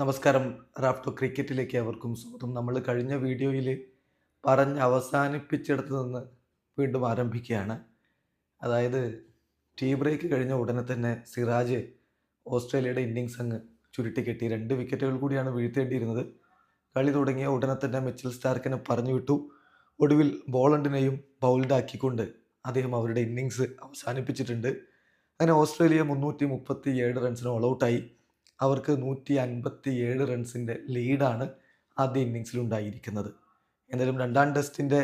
നമസ്കാരം. റാഫ്റ്റോ ക്രിക്കറ്റിലേക്ക് അവർക്കും സ്വാഗതം. നമ്മൾ കഴിഞ്ഞ വീഡിയോയിൽ പറഞ്ഞ് അവസാനിപ്പിച്ചിടത്ത് നിന്ന് വീണ്ടും ആരംഭിക്കുകയാണ്. അതായത് ടീ ബ്രേക്ക് കഴിഞ്ഞ ഉടനെ തന്നെ സിറാജ് ഓസ്ട്രേലിയയുടെ ഇന്നിങ്സ് അങ്ങ് ചുരുട്ടിക്കെട്ടി രണ്ട് വിക്കറ്റുകൾ കൂടിയാണ് വീഴ്ത്തേണ്ടിയിരുന്നത്. കളി തുടങ്ങിയ ഉടനെ തന്നെ മിച്ചൽ സ്റ്റാർക്കിനെ പറഞ്ഞു വിട്ടു. ഒടുവിൽ ബോളണ്ടിനെയും ബൗൾഡാക്കിക്കൊണ്ട് അദ്ദേഹം അവരുടെ ഇന്നിങ്സ് അവസാനിപ്പിച്ചിട്ടുണ്ട്. അങ്ങനെ ഓസ്ട്രേലിയ മുന്നൂറ്റി മുപ്പത്തി ഏഴ് റൺസിന് ഓൾ ഔട്ടായി. അവർക്ക് നൂറ്റി അൻപത്തി ഏഴ് റൺസിന്റെ ലീഡാണ് ആദ്യ ഇന്നിങ്സിലുണ്ടായിരിക്കുന്നത് എന്തായാലും രണ്ടാം ടെസ്റ്റിന്റെ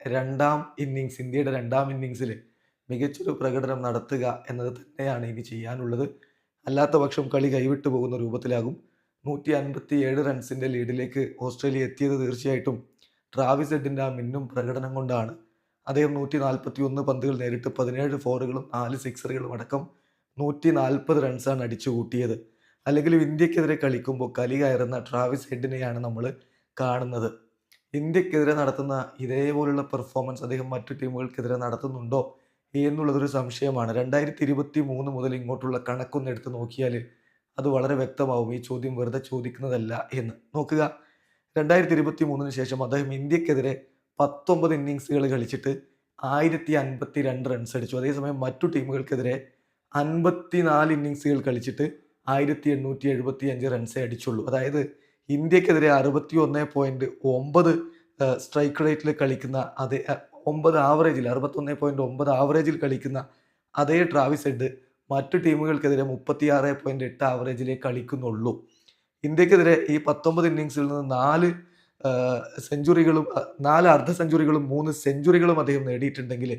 രണ്ടാം ഇന്നിങ്സ് ഇന്ത്യയുടെ രണ്ടാം ഇന്നിങ്സിൽ മികച്ചൊരു പ്രകടനം നടത്തുക എന്നത് തന്നെയാണ് ഇനി ചെയ്യാനുള്ളത്. അല്ലാത്ത പക്ഷം കളി കൈവിട്ടു പോകുന്ന രൂപത്തിലാകും. നൂറ്റി അൻപത്തി ഏഴ് റൺസിന്റെ ലീഡിലേക്ക് ഓസ്ട്രേലിയ എത്തിയത് തീർച്ചയായിട്ടും ട്രാവിസ് ഹെഡിന്റെ ആ മിന്നും പ്രകടനം കൊണ്ടാണ്. അദ്ദേഹം നൂറ്റി നാൽപ്പത്തി ഒന്ന് പന്തുകൾ നേരിട്ട് പതിനേഴ് ഫോറുകളും നാല് സിക്സറുകളും അടക്കം നൂറ്റി നാൽപ്പത് റൺസാണ് അടിച്ചു കൂട്ടിയത് അല്ലെങ്കിലും ഇന്ത്യക്കെതിരെ കളിക്കുമ്പോൾ കലി കയറുന്ന ട്രാവിസ് ഹെഡിനെയാണ് നമ്മൾ കാണുന്നത്. ഇന്ത്യക്കെതിരെ നടത്തുന്ന ഇതേപോലുള്ള പെർഫോമൻസ് അദ്ദേഹം മറ്റു ടീമുകൾക്കെതിരെ നടത്തുന്നുണ്ടോ എന്നുള്ളതൊരു സംശയമാണ്. രണ്ടായിരത്തി ഇരുപത്തി മൂന്ന് മുതൽ ഇങ്ങോട്ടുള്ള കണക്കൊന്ന് എടുത്ത് നോക്കിയാൽ അത് വളരെ വ്യക്തമാവും. ഈ ചോദ്യം വെറുതെ ചോദിക്കുന്നതല്ല എന്ന്. നോക്കുക. രണ്ടായിരത്തി ഇരുപത്തി മൂന്നിന് ശേഷം അദ്ദേഹം ഇന്ത്യക്കെതിരെ പത്തൊമ്പത് ഇന്നിങ്സുകൾ കളിച്ചിട്ട് ആയിരത്തി അൻപത്തി രണ്ട് റൺസ് അടിച്ചു. അതേസമയം മറ്റു ടീമുകൾക്കെതിരെ അൻപത്തിനാല് ഇന്നിങ്സുകൾ കളിച്ചിട്ട് ആയിരത്തി എണ്ണൂറ്റി എഴുപത്തി അഞ്ച് റൺസേ അടിച്ചുള്ളൂ. അതായത് ഇന്ത്യക്കെതിരെ അറുപത്തി ഒന്ന് പോയിന്റ് ഒമ്പത് സ്ട്രൈക്ക് റേറ്റിൽ കളിക്കുന്ന അതേ ഒമ്പത് ആവറേജിൽ അറുപത്തൊന്ന് പോയിന്റ് ഒമ്പത് ആവറേജിൽ കളിക്കുന്ന അതേ ട്രാവിസ് ഹെഡ് മറ്റു ടീമുകൾക്കെതിരെ മുപ്പത്തിയാറ് പോയിന്റ് എട്ട് ആവറേജിലേ കളിക്കുന്നുള്ളൂ. ഇന്ത്യക്കെതിരെ ഈ പത്തൊമ്പത് ഇന്നിങ്സിൽ നിന്ന് നാല് സെഞ്ചുറികളും നാല് അർദ്ധ സെഞ്ചുറികളും മൂന്ന് സെഞ്ചുറികളും അദ്ദേഹം നേടിയിട്ടുണ്ടെങ്കിൽ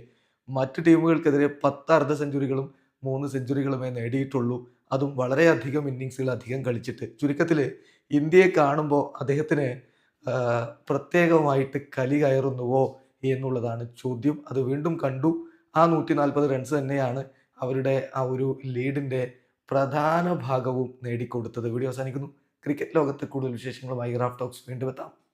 മറ്റ് ടീമുകൾക്കെതിരെ പത്ത് അർദ്ധ സെഞ്ചുറികളും മൂന്ന് സെഞ്ചുറികളുമേ നേടിയിട്ടുള്ളൂ. അതും വളരെയധികം ഇന്നിങ്സുകൾ അധികം കളിച്ചിട്ട്. ചുരുക്കത്തിൽ ഇന്ത്യയെ കാണുമ്പോൾ അദ്ദേഹത്തിന് പ്രത്യേകമായിട്ട് കലി കയറുന്നുവോ എന്നുള്ളതാണ് ചോദ്യം. അത് വീണ്ടും കണ്ടു. ആ നൂറ്റി നാൽപ്പത് റൺസ് തന്നെയാണ് അവരുടെ ആ ഒരു ലീഡിന്റെ പ്രധാന ഭാഗവും നേടിക്കൊടുത്തത്. വീഡിയോ അവസാനിക്കുന്നു. ക്രിക്കറ്റ് ലോകത്തെ കൂടുതൽ വിശേഷങ്ങളുമായി റാഫ് ടോക്സ് വീണ്ടും എത്താം.